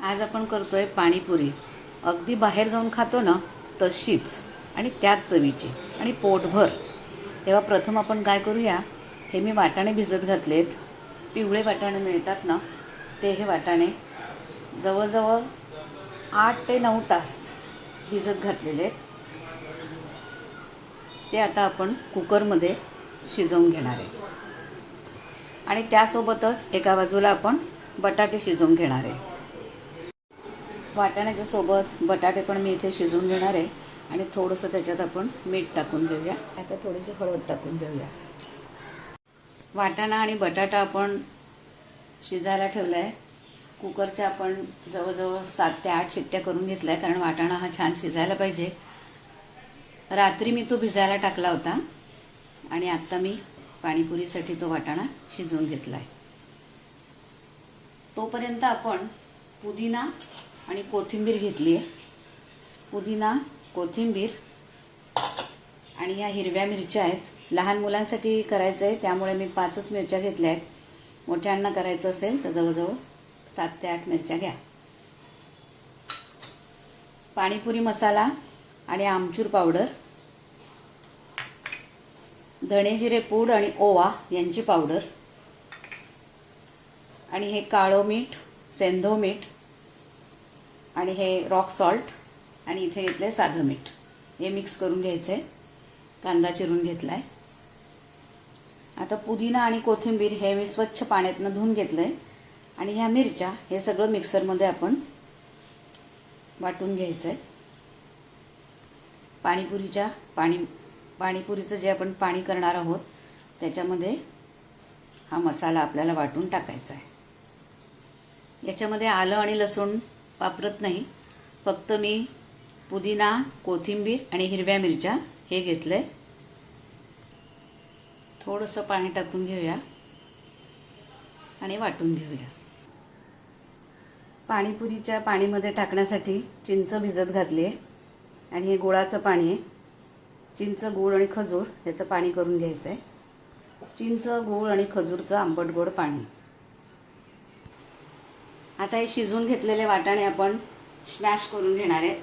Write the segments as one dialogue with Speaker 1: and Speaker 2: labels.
Speaker 1: आज आपण करतोय पाणीपुरी. अगदी बाहेर जाऊन खातो ना तशीच. आणि त्याच चवीची. आणि पोटभर. तेव्हा प्रथम आपण काय करूया हे मी वाटाणे भिजत घातलेत. पिवळे वाटाणे मिळतात ना ते हे वाटाणे जवळजवळ आठ ते नऊ तास भिजत घातलेले आहेत ते आता आपण कुकरमध्ये शिजवून घेणार आहे. आणि त्यासोबतच एका बाजूला आपण बटाटे शिजवून घेणार आहे. वाटाण्याच्या सोबत बटाटे पण मी इथे शिजवून घेणार आहे. आणि थोडंसं त्याच्यात आपण मीठ टाकून घेऊया. आता थोडीशी हळद टाकून घेऊया. वाटाणा आणि बटाटा आपण शिजायला ठेवला आहे कुकरच्या आपण जवळजवळ सात ते आठ शिट्ट्या करून घेतल्या कारण वाटाणा हा छान शिजायला पाहिजे. रात्री मी तो भिजायला टाकला होता. आणि आत्ता मी पाणीपुरीसाठी तो वाटाणा शिजवून घेतला आहे तोपर्यंत आपण पुदिना आणि कोथिंबीर घेतली आहे. पुदिना कोथिंबीर आणि या हिरव्या मिरच्या आहेत. लहान मुलांसाठी करायचं आहे त्यामुळे मी पाचच मिरच्या घेतल्या आहेत. मोठ्यांना करायचं असेल तर जवळजवळ सात ते आठ मिरच्या घ्या. पाणीपुरी मसाला आणि आमचूर पावडर धणे जिरे पूड आणि ओवा यांची पावडर आणि हे काळं मीठ सेंधो मीठ आणि हे रॉक सॉल्ट आणि इथे घेतलं साधं मीठ. हे मिक्स करून घ्यायचं आहे कांदा चिरून घेतला आहे आता पुदिना आणि कोथिंबीर हे मी स्वच्छ पाण्यातनं धुवून घेतलं आहे आणि ह्या मिरच्या हे सगळं मिक्सरमध्ये आपण वाटून घ्यायचं आहे पाणीपुरीच्या पाणी पाणीपुरीचं जे आपण पाणी करणार आहोत त्याच्यामध्ये हा मसाला आपल्याला वाटून टाकायचा आहे याच्यामध्ये आलं आणि लसूण वापरत नाही. फक्त मी पुदिना कोथिंबीर आणि हिरव्या मिरच्या हे घेतलं आहे थोडंसं पाणी टाकून घेऊया आणि वाटून घेऊया. पाणीपुरीच्या पाणीमध्ये टाकण्यासाठी चिंच भिजत घातली आहे आणि हे गुळाचं पाणी आहे. चिंच गूळ आणि खजूर याचं पाणी करून घ्यायचं आहे चिंच गूळ आणि खजूरचं आंबट गोड पाणी. आता हे शिजून घेतलेले वाटाणे आपण स्मॅश करून घेणार आहेत.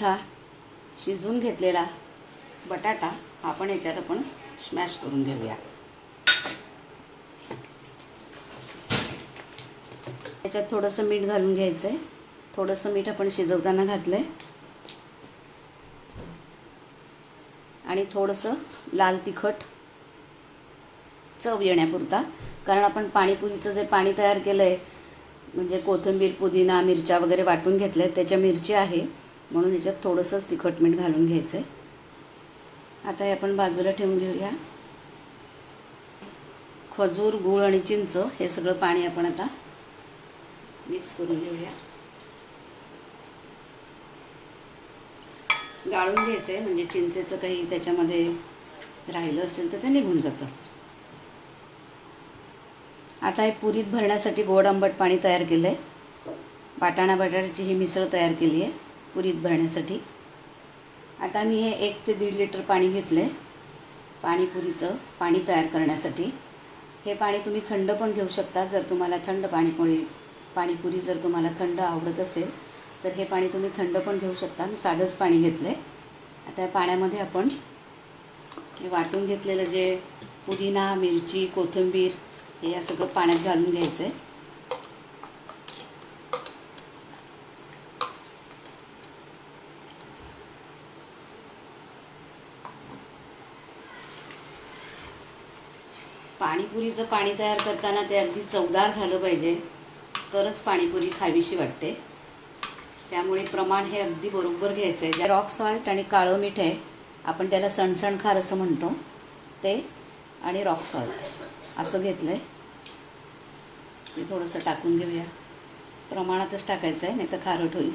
Speaker 1: था शिजून घेतलेला बटाटा आपण याच्यात आपण स्मॅश करून घेऊया. याच्यात थोडंसं मीठ घालून घ्यायचं आहे थोडंसं मीठ आपण शिजवताना घातलं आहे आणि थोडंसं लाल तिखट चव येण्यापुरता. कारण आपण पाणीपुरीचं जे पाणी तयार केलं आहे म्हणजे कोथिंबीर पुदिना मिरच्या वगैरे वाटून घेतल्या त्याच्या मिरची आहे. म्हणून याच्यात थोडंसंच तिखट मीठ घालून घ्यायचं आहे आता हे आपण बाजूला ठेवून घेऊया. खजूर गूळ आणि चिंच हे सगळं पाणी आपण आता मिक्स करून घेऊया. गाळून घ्यायचं आहे म्हणजे चिंचेचं काही त्याच्यामध्ये राहिलं असेल तर ते निघून जातं. आता हे पुरीत भरण्यासाठी गोड आंबट पाणी तयार केलं आहे वाटाणा बटाट्याची ही मिसळ तयार केली आहे पुरीत भरण्यासाठी. आता मी हे एक ते दीड लिटर पाणी घेतलं आहे पाणीपुरीचं पाणी तयार करण्यासाठी. हे पाणी तुम्ही थंड पण घेऊ शकता जर तुम्हाला थंड पाणीपुरी पाणीपुरी जर तुम्हाला थंड आवडत असेल तर हे पाणी तुम्ही थंड पण घेऊ शकता. मी साधंच पाणी घेतलं आहे आता या पाण्यामध्ये आपण हे वाटून घेतलेलं जे पुदिना मिरची कोथिंबीर हे या सगळं पाण्यात घालून घ्यायचं आहे पाणीपुरीचं पाणी तयार करताना ते अगदी चवदार झालं पाहिजे. तरच पाणीपुरी खावीशी वाटते. त्यामुळे प्रमाण हे अगदी बरोबर घ्यायचं आहे रॉक सॉल्ट आणि काळं मीठ आहे आपण त्याला सणसणखार असं म्हणतो ते आणि रॉक सॉल्ट. असं घेतलं आहे ते थोडंसं टाकून घेऊया. प्रमाणातच टाकायचं आहे नाही तर खारट होईल.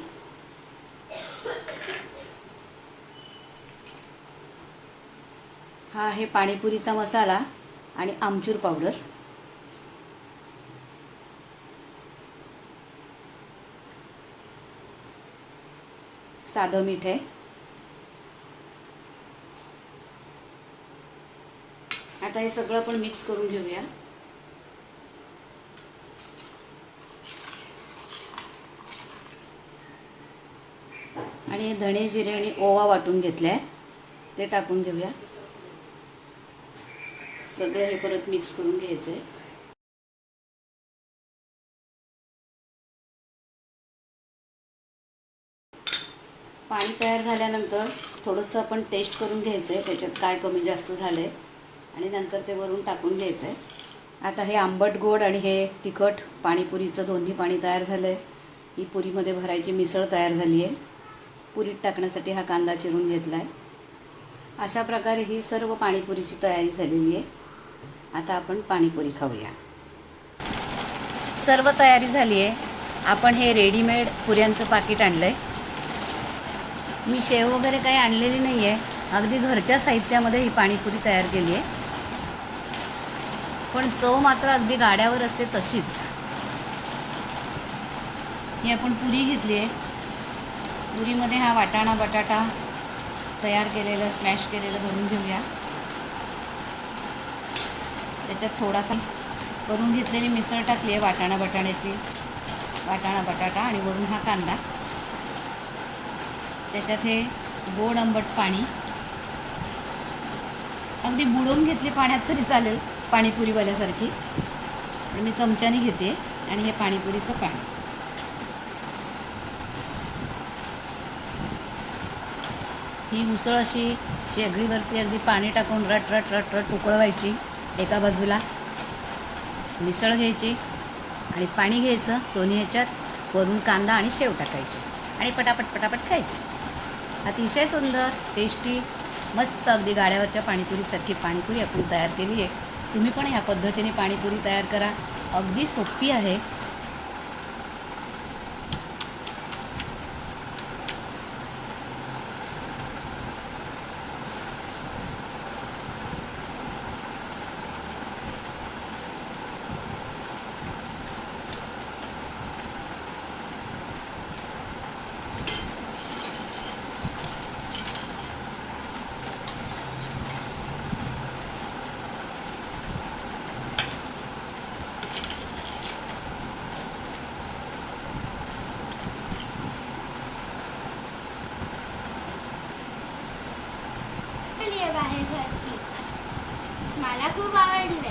Speaker 1: हा आहे पाणीपुरीचा मसाला आणि आमचूर पावडर. साधं मीठ आहे. आता हे सगळं आपण मिक्स करून घेऊया. आणि धणे जिरे आणि ओवा वाटून घेतलाय. ते टाकून घेऊया. सगळं हे परत मिक्स करून घ्यायचंय. पाणी तयार झाल्यानंतर थोडंसं आपण टेस्ट करून घ्यायचं आहे त्याच्यात काय कमी जास्त झालं आहे आणि नंतर ते वरून टाकून घ्यायचं आहे आता हे आंबट गोड आणि हे तिखट पाणीपुरीचं दोन्ही पाणी तयार झालं आहे ही पुरीमध्ये भरायची मिसळ तयार झाली आहे पुरीत टाकण्यासाठी हा कांदा चिरून घेतला आहे अशा प्रकारे ही सर्व पाणीपुरीची तयारी झालेली आहे आता आपण पाणीपुरी खाऊया. सर्व तयारी झाली आहे आपण हे रेडीमेड पुऱ्यांचं पाकिट आणलं आहे मी शेव वगैरे काही आणलेली नाही आहे अगदी घरच्या साहित्यामध्ये ही पाणीपुरी तयार केली आहे पण चव मात्र अगदी गाड्यावर असते तशीच. ही आपण पुरी घेतली आहे. पुरीमध्ये हा वाटाणा बटाटा तयार केलेलं स्मॅश केलेलं भरून घेऊया. त्याच्यात थोडासा करून घेतलेली मिसळ टाकली आहे वाटाणा बटाण्याची. वाटाणा बटाटा आणि वरून हा कांदा. त्याच्यात हे गोड आंबट पाणी. अगदी बुडवून घेतले पाण्यात तरी चालेल. पाणीपुरीवाल्यासारखी. पण मी चमच्याने घेते आणि हे पाणीपुरीचं पाणी. ही उसळ अशी शेगडीवरती अगदी पाणी टाकून रट रट रट रट उकळवायची एका बाजूला. मिसळ घ्यायची आणि पाणी घ्यायचं दोन्ही ह्याच्यात. वरून कांदा आणि शेव टाकायचे. आणि पटापट पटापट खायचे. अतिशय सुंदर टेस्टी मस्त अगदी गाड्यावरच्या पाणीपुरीसारखी पाणीपुरी आपण तयार केली आहे तुम्ही पण ह्या पद्धतीने पाणीपुरी तयार करा. अगदी सोपी आहे.
Speaker 2: आहे बाहेर सारखी मला खूप आवडले.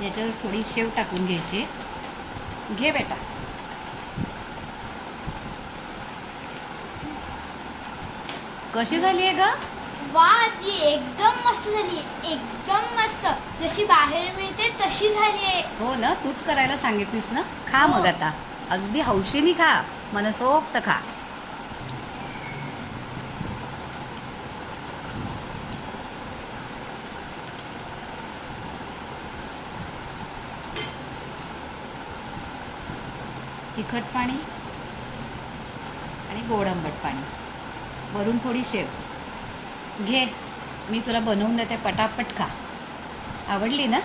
Speaker 1: याच्यावर थोडी शेव टाकून घ्यायची. घे बेटा. कशी झाली आहे ग?
Speaker 2: वा आजी एकदम मस्त झाली एकदम मस्त. जशी बाहेर मिळते तशी झाली आहे.
Speaker 1: हो ना तूच करायला सांगितलीस ना. खा मग
Speaker 2: हो.
Speaker 1: आता. अगदी हौशीनी खा. मनसोक्त खा. तिखट पाणी आणि गोड आंबट पाणी. वरून थोडी शेव. घे. मी तुला बनवून देते. पटापट खा. आवडली ना?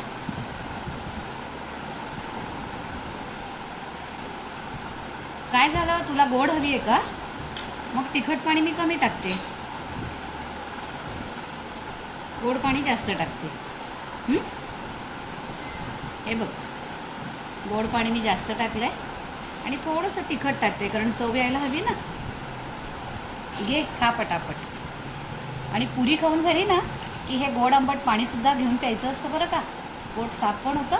Speaker 1: काय झालं? तुला गोड हवी आहे का? मग तिखट पाणी मी कमी टाकते. गोड पाणी जास्त टाकते. हे? बघ. गोड पाणी मी जास्त टाकलंय आणि थोडंसं तिखट टाकते कारण चव यायला हवी ना. घे खा पटापट. आणि पुरी खाऊन झाली ना की हे गोड आंबट पाणीसुद्धा घेऊन प्यायचं असतं बरं का? पोट साफ पण होतं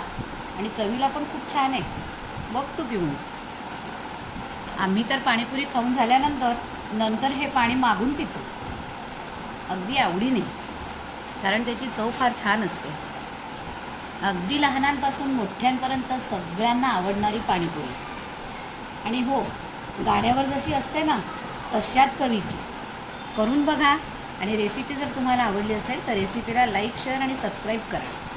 Speaker 1: आणि चवीला पण खूप छान आहे. बघ तू पिऊन. आम्ही तर पाणीपुरी खाऊन झाल्यानंतर नंतर हे पाणी मागून पितो. अगदी आवडीने. कारण त्याची चव फार छान असते. अगदी लहानांपासून मोठ्यांपर्यंत सगळ्यांना आवडणारी पाणीपुरी. आणि हो गाड्यावर जशी असते ना तशाच चवीची. करून बघा. आणि रेसिपी जर तुम्हाला आवडली असेल तर रेसिपीला लाईक शेअर आणि सबस्क्राईब करा.